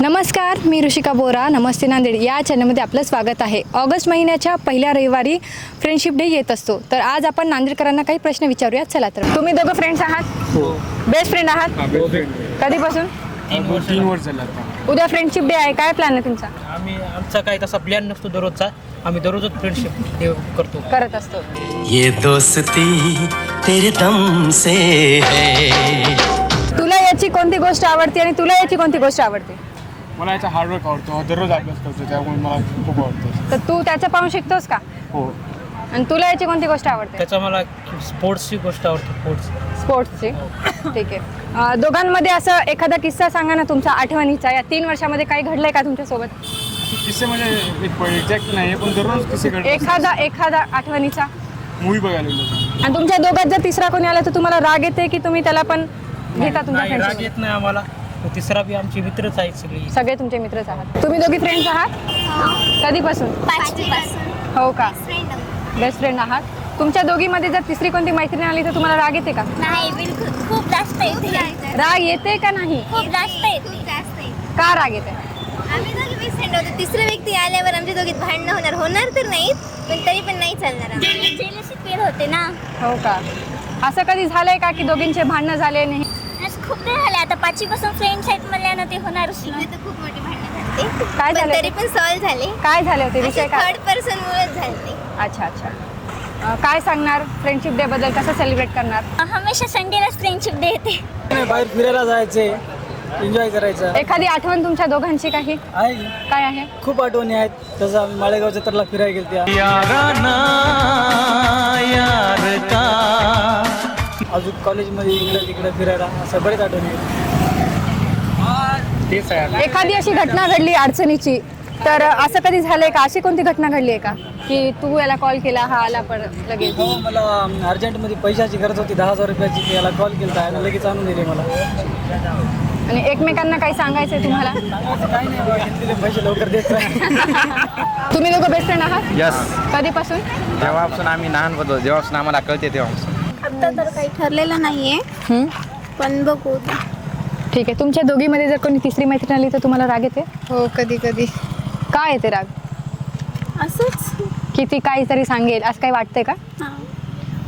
नमस्कार मी ऋषिका बोरा नमस्ते नांदेड. या चॅनलमध्ये आपलं स्वागत आहे. ऑगस्ट महिन्याच्या पहिल्या रविवारी फ्रेंडशिप डे येत असतो. तर आज आपण नांदेडकरांना काही प्रश्न विचारूया चला तर. तुम्ही दोघं फ्रेंड्स आहात? बेस्ट फ्रेंड आहात? कधीपासून? तीन वर्ष उद्या फ्रेंडशिप डे आहे. काय प्लॅन आहे तुमचा? आम्ही आमचा काही तसा प्लॅन नसतो दररोजचा. आम्ही दररोजच फ्रेंडशिप करतो. करत असतो. ये दोस्ती तेरे दम से है। याची कोणती गोष्ट आवडते आणि तुला याची कोणती गोष्ट आवडते? मला याचा हार्डवर्क आवडतो. दररोज अभ्यास करतो त्यामुळे मला खूप आवडतं. तर तू त्याचं पाहून शिकतोस का? हो. आणि तुला याची कोणती गोष्ट आवडते? त्याचा मला स्पोर्ट्सची गोष्ट आवडते स्पोर्ट्स. स्पोर्ट्सची. ठीक आहे. अं, दोघांमध्ये असं एखादा किस्सा सांगा ना तुमचा आठवणीचा. या तीन वर्षामध्ये काही घडलंय का तुमच्यासोबत? किस्से म्हणजे एक एक्झॅक्ट नाही पण दररोज किस्से घडतात. एखादा एखादा आठवणीचा? मूवी बघायला गेलो. आणि तुमच्या दोघात जर तिसरा कोणी आला तर तुम्हाला राग येते की तुम्ही त्याला पण घेता तुमच्या नाही राग फ्रेंड्स येत नाही आम्हाला. तो तिसरा बी आमचे मित्रच आहेत सगळी. सगळे तुमचे मित्रच आहात. तुम्ही दोघी फ्रेंड्स आहात? कधीपासून? पाचवीपासून. हो का? फ्रेंड बेस्ट फ्रेंड आहात. तुमच्या दोघीमध्ये जर तिसरी कोणती मैत्रीण आली तर तुम्हाला राग येते का? नाही बिलकुल. खूप जास्त येते. राग येते का नाही? खूप जास्त येते. खूप जास्त येते. का राग येते? आम्ही दोघी बेस्ट फ्रेंड होतो तिसरा व्यक्ती आल्यावर आमच्या दोघीत भांडणं होणार. होणार तर नाहीत पण तरी पण नाही चालणार पेड होते ना. हो का? असं कधी झालंय का की दोघींचे भांडणं झाले नाही खूप नाही झाले. आता पाचवीपासून फ्रेंड्स आहेत म्हणल्यानं ते होणारच ना. तर खूप मोठी भांडणं झाली. काय पण झालं तरी पण सॉल्व्ह झाले. काय झाले होते? विषय काय? थर्ड पर्सन मुळेच झाले अच्छा अच्छा. अं, काय सांगणार? फ्रेंडशिप डे बद्दल कसं सेलिब्रेट करणार? हमेशा संडेलाच फ्रेंडशिप डे येते. बाहेर फिरायला जायचे. एन्जॉय करायचं. एखादी आठवण तुमच्या दोघांची काही? आहे. काय आहे? खूप आठवणी आहेत. तसं आम्ही माळेगावच्या तरला फिरायला याराना यार का अजून कॉलेजमध्ये इकडे तिकडे फिरायला असं बरेच आठवणी आहेत. तेच आहे. एखादी अशी घटना घडली अडचणीची तर असं कधी झालंय का? अशी कोणती घटना घडली आहे का? की तू याला कॉल केला हा आला पण लगेच? हो मला अर्जंटमध्ये पैशाची गरज होती दहा हजार रुपयाची याला कॉल केला आणि लगेच आणून दिले मला. आणि एकमेकांना काही सांगायचंय तुम्हाला? काही नाही बा, घेतलेले पैसे लवकर देत नाही. तुम्ही दोघं बेस्ट फ्रेंड आहात? यस कधीपासून? जेव्हापासून आम्ही लहान होतो जेव्हापासून आम्हाला कळते तेव्हापासून. आता तर काही ठरलेलं नाहीये. हं? पण बघू. ठीक आहे तुमच्या दोघीमध्ये जर कोणी तिसरी मैत्रीण आली तर तुम्हाला राग येते? हो कधी कधी काय येते राग? असंच. की ती काहीतरी सांगेल असं काही वाटतंय का? हां.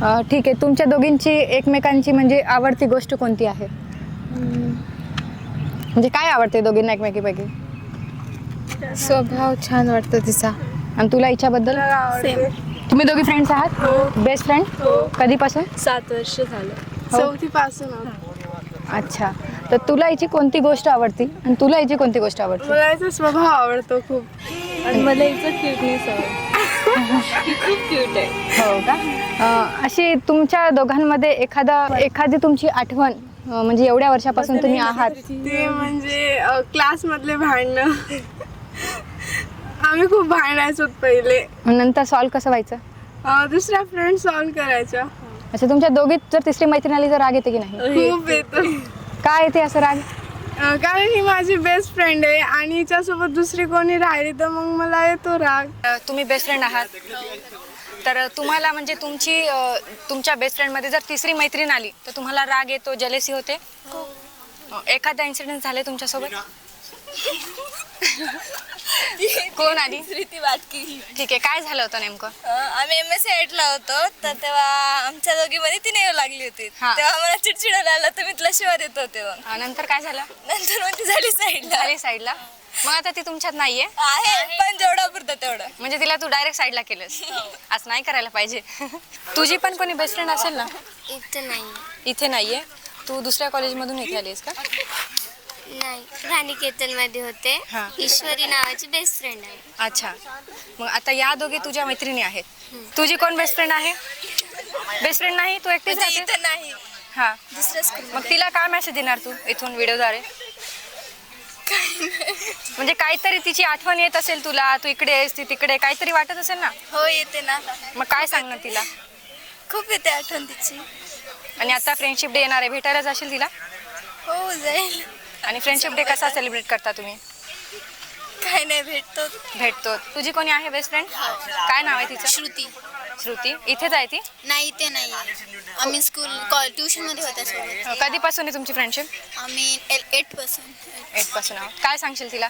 अं, ठीक आहे तुमच्या दोघींची एकमेकांची म्हणजे आवडती गोष्ट कोणती आहे? म्हणजे काय आवडते दोघींना एकमेकीपैकी? स्वभाव छान वाटतो तिचा. आणि तुला हिच्याबद्दल सेम तुम्ही दोघी फ्रेंड्स आहात? बेस्ट फ्रेंड कधीपासून? सात वर्ष झालं. हो. चौथी पासून अच्छा. तर तुला हिची कोणती गोष्ट आवडती? आणि तुला हिची कोणती गोष्ट आवडते? मला याचा स्वभाव आवडतो खूप. आणि मला याचं क्युटनेस आवडतो. खूप क्यूट आहे. हो का? अं, अशी तुमच्या दोघांमध्ये एखादा एखादी तुमची आठवण अं, म्हणजे एवढ्या वर्षापासून तुम्ही आहात? ते म्हणजे क्लासमधले भांडणं. आम्ही खूप भांडायचो पहिले. नंतर सॉल्व्ह कसं व्हायचं? अं, दुसऱ्या फ्रेंड सॉल्व करायच्या. अच्छा तुमच्या दोघीत जर तिसरी मैत्रीण आली तर राग येते की नाही? खूप येतो. काय येते असं राग? अं, कारण ही माझी बेस्ट फ्रेंड आहे आणि हिच्यासोबत दुसरी कोणी राहिली तर मग मला येतो राग. तुम्ही बेस्ट फ्रेंड आहात. तर तुम्हाला म्हणजे तुमची अ, तुमच्या बेस्ट फ्रेंडमध्ये जर तिसरी मैत्रीण आली तर तुम्हाला राग येतो जलेसी होते? अ, एखादा इन्सिडेंट झाले तुमच्यासोबत? कोण आली प्रीती वाटकी. ठीक आहे काय झालं होतं नेमकं? आम्ही एम एस ला होतो तर तेव्हा आमच्या दोघीमध्ये ती नेव लागली होती. हा. तेव्हा मला चिडचिड आला तर मी तुला शिवा देत अ, नंतर काय झालं? नंतर मग ती झाली साईडला झाली साईडला मग आता ती तुमच्यात नाहीये? आहे पण जेवढा पुरतं तेवढं. म्हणजे तिला तू डायरेक्ट साईडला केलंस. असं नाही करायला पाहिजे. तुझी पण कोणी बेस्ट फ्रेंड असेल ना? इथं नाही इथे नाहीये? तू दुसऱ्या कॉलेजमधून इथे आलीस का? नाही राणी मध्ये होते. हा. ईश्वरी नावाची बेस्ट फ्रेंड आहे. अच्छा. मग आता या दोघी तुझ्या मैत्रिणी आहेत. तुझी कोण बेस्ट फ्रेंड आहे? बेस्ट फ्रेंड नाही? तू एकटीच म्हणजे राहते नाही. हा. दुसऱ्या स्कूल मग तिला काय मेसेज देणार तू इथून व्हिडिओद्वारे? म्हणजे काहीतरी तिची आठवण येत असेल तुला तू इकडे आहेस ती तिकडे काहीतरी वाटत असेल ना? हो येते ना. मग काय सांगणार तिला? खूप येते आठवण तिची. आणि आता फ्रेंडशिप डे येणार आहे. भेटायला जाशील तिला? हो जाईल. आणि फ्रेंडशिप डे कसा सेलिब्रेट करता तुम्ही? काय नाही भेटतो भेटतो. तुझी कोणी आहे बेस्ट फ्रेंड काय नाव आहे तिचं? श्रुती. श्रुती. इथेच आहे ती? नाही ते नाही आम्ही स्कूल कॉल ट्युशनमध्ये होत्या सोबत. कधीपासून आहे तुमची फ्रेंडशिप आम्ही एटपासून. एटपासून. आहोत काय सांगशील तिला?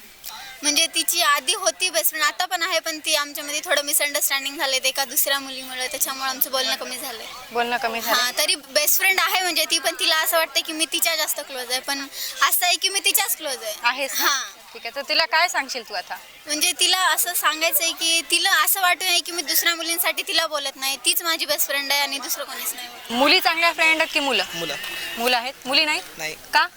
म्हणजे तिची आधी होती बेस्ट फ्रेंड आता पण आहे पण ती आमच्यामध्ये थोडं मिसअंडरस्टँडिंग झाले एका दुसऱ्या मुलीमुळे त्याच्यामुळे आमचं बोलणं कमी झालंय. बोलणं कमी झालं हा तरी बेस्ट फ्रेंड आहे म्हणजे ती पण तिला असं वाटतं की मी तिच्या जास्त क्लोज आहे. पण असं आहे की मी तिच्याच क्लोज आहे. आहेस ना? हा. ठीक आहे तर तिला काय सांगशील तू आता? म्हणजे तिला असं सांगायचं आहे की तिला असं वाटू नये की मी दुसऱ्या मुलींसाठी तिला बोलत नाही. तीच माझी बेस्ट फ्रेंड आहे आणि दुसरं कोणीच नाही. मुली चांगल्या फ्रेंड आहेत की मुलं? मुलं. मुलं आहेत? मुली नाही नाही. का?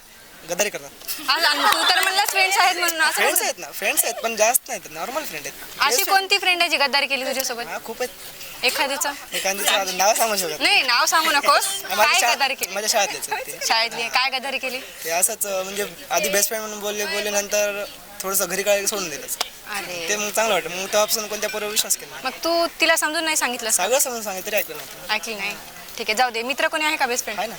गदारी करतात आज तू तर म्हणलास फ्रेंड्स आहेत म्हणून असं फ्रेंड्स कसं? आहेत ना फ्रेंड्स आहेत पण जास्त नाहीत नॉर्मल फ्रेंड आहेत. अशी कोणती फ्रेंड आहे जी गद्दारी केली तुझ्यासोबत? हा खूप आहेत. एखादीचं? एखाद्याचं नाव सांगू शकत नाही. नाव सांगू नकोस. काय माझ्या गद्दारी केली? माझ्या शाळेतलेच आहेत ते. शाळेतली आहे. काय गद्दारी केली? ते असंच अं, म्हणजे आधी बेस्ट फ्रेंड म्हणून बोलले बोलले नंतर थोडंसं घरी काय सोडून दिलं. अरे. ते मग चांगलं वाटतं मग तेव्हापासून कोणत्या पोरावर विश्वास केला? नाही. मग तू तिला समजून नाही सांगितलं सगळं समजून सांगितलं तरी ऐकलं नव्हतं. ऐकली नाही. ठीक आहे जाऊ दे. मित्र कोणी आहे का बेस्ट फ्रेंड आहे ना.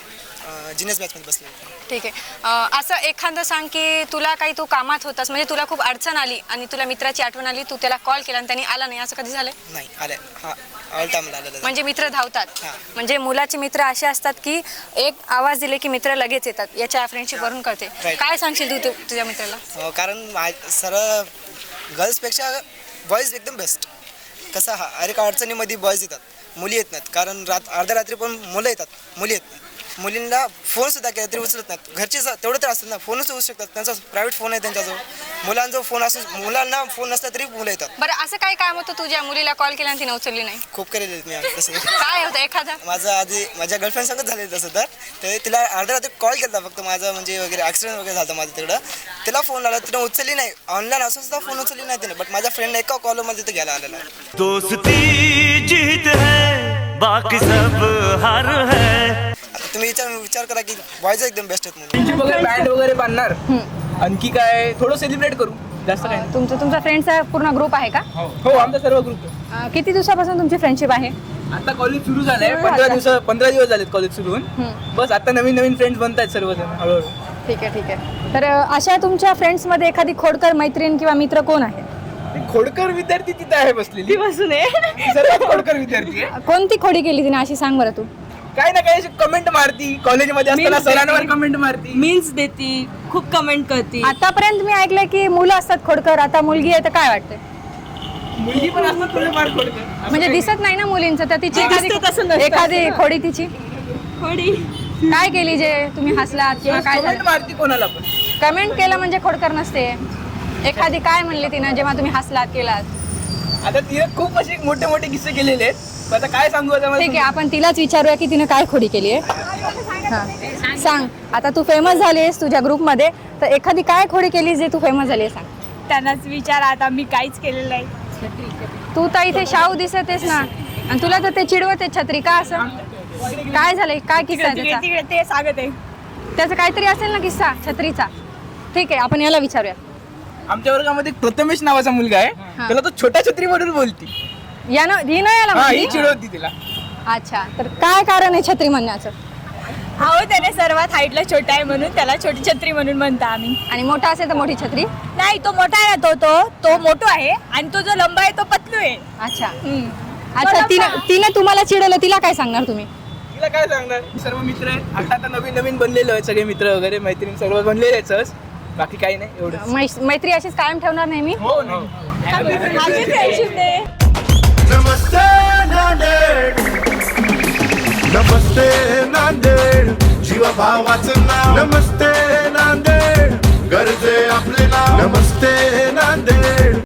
जिनेस मॅचमध्ये बसले ठीक आहे. अं, असं एखादं सांग की तुला काही तू कामात होतास म्हणजे तुला खूप अडचण आली आणि तुला मित्राची आठवण आली तू त्याला कॉल केला आणि त्यांनी आला नाही. असं कधी झालं नाही आले. हा ऑल आलेलं म्हणजे मित्र धावतात. हा. म्हणजे मुलाचे मित्र असे असतात की एक आवाज दिले की मित्र लगेच येतात. याच्या फ्रेंडशिप वरून कळते. Right. काय सांगशील तू तु- तुझ्या मित्राला? हो, कारण मा- सरळ गर्ल्सपेक्षा बॉईज एकदम बेस्ट कसं हा अरे का अडचणीमध्ये बॉईज येतात. मुली येत नाहीत. कारण रात अर्ध्या रात्री पण मुलं येतात. मुली येत नाहीत. मुलींना फोन सुद्धा केला तरी उचलत नाहीत. घरचे तेवढं तर असतात ना फोनच उचलू शकतात. त्यांचा प्रायव्हेट फोन आहे त्यांच्याजवळ. मुलांचा फोन असू मुलांना फोन नसला तरी मुलं येतात. बरं असं काय काम होतं तुझ्या मुलीला कॉल केला आणि तिने उचलली नाही? खूप केलेले मी तसं. काय होतं एखादा? माझं आधी माझ्या गर्लफ्रेंड संगत झालेलं तसं तर. ते तिला अर्ध्या रात्री कॉल केला फक्त माझं म्हणजे वगैरे ॲक्सिडेंट वगैरे झालं माझं तिकडं तिला फोन आला तिने उचलली नाही. ऑनलाईन असून सुद्धा फोन उचलली नाही तिने. बट माझ्या फ्रेंड एका कॉलमध्ये तिथे घ्यायला आलेला. दोस्ती जीत है बाकी सब हार है। तुम्ही विचार विचार करा की बॉयज एकदम बेस्ट आहेत म्हणून. वगैरे बँड वगैरे बांधणार आणखी काय थोडं सेलिब्रेट करू? जास्त काय नाही. तुमचं तुमचा फ्रेंडचा पूर्ण ग्रुप आहे का? हो. आमचा सर्व ग्रुप अं, किती दिवसापासून तुमची फ्रेंडशिप आहे? आता कॉलेज सुरू झालंय. सुरू पंधरा झालं. दिवस पंधरा दिवस झालेत कॉलेज सुरू होऊन बस आता नवीन नवीन फ्रेंड्स बनत आहेत सर्वजण हळूहळू. ठीक आहे ठीक आहे. तर अं, अशा तुमच्या फ्रेंड्समध्ये एखादी खोडकर मैत्रीण किंवा मित्र कोण आहे? ती खोडकर विद्यार्थी तिथे आहे बसलेली. बसून सर्वात खोडकर विद्यार्थी आहे. कोणती खोडी केली तिने? अशी सांग बरं तू. काही ना काही कमेंट मारती. कॉलेजमध्ये असताना सरांवर कमेंट मारती. मीन्स देती. खूप कमेंट करते. आतापर्यंत मी ऐकलंय की मुलं असतात खोडकर. आता मुलगी आहे तर काय वाटतंय? मुलगी पण असतात थोडेफार खोडकर. असं म्हणजे काही दिसत नाही ना मुलींचं. तर तिची दिसतं तसं एखादी नसतं. एखादी खोडी तिची? थोडी काय केली जे तुम्ही हसलात किंवा काय कमेंट झालं? मारती कोणाला पण. कमेंट केलं म्हणजे खोडकर नसते. एखादी काय म्हणली तिनं जेव्हा तुम्ही हसलात केलात? आता तिने खूप असे मोठे मोठे किस्से केलेले आहेत. आता काय सांगू आता मला ठीक आहे आपण तिलाच विचारूया की तिनं काय खोडी केली आहे. सांग. आता तू फेमस झाली आहेस तुझ्या ग्रुपमध्ये तर एखादी काय खोडी केली जे तू फेमस झाली आहे सांग. त्यांनाच विचार आता मी काहीच केलेलं नाही. तू तर इथे शाहू दिसतेस ना. आणि तुला तर ते चिडवते छत्री का असं? काय झालंय? काय किस्सा आहे तिकडे त्याचा? तिकडे ते सांगत आहे. त्याचा काहीतरी असेल ना किस्सा छत्रीचा. ठीक आहे आपण याला विचारूया. आमच्या वर्गामध्ये एक प्रथमेश नावाचा मुलगा आहे. त्याला तो छोट्या छत्री म्हणून बोलती. यानं ही नाही याला हा ही म्हणली? चिडवती तिला. अच्छा तर काय कारण आहे छत्री म्हणण्याचं? हो त्याने सर्वात हाईटला छोटा आहे म्हणून त्याला छोटी छत्री म्हणून म्हणता आम्ही. आणि मोठा असेल तर मोठी छत्री? नाही तो मोठा आहे ना तो तो तो मोठो आहे आणि तो जो लंबा आहे तो पतलू आहे. अच्छा. हम्म. अच्छा तिनं तिनं तुम्हाला चिडवलं तिला काय सांगणार तुम्ही? तिला काय सांगणार? सर्व मित्र आहेत आता आता नवीन नवीन बनलेलो आहेत सगळे मित्र वगैरे मैत्रीण सर्व बनलेले आहेत सहज. बाकी काही नाही एवढं मै- मैत्री अशीच कायम ठेवणार नाही मी? हो नाही. फ्रेंडशिप डे नमस्ते नांदेड. नमस्ते नांदेड. जीवा भावाचं नाव. नमस्ते नांदेड. गरजे आपले नाव. नमस्ते नांदेड.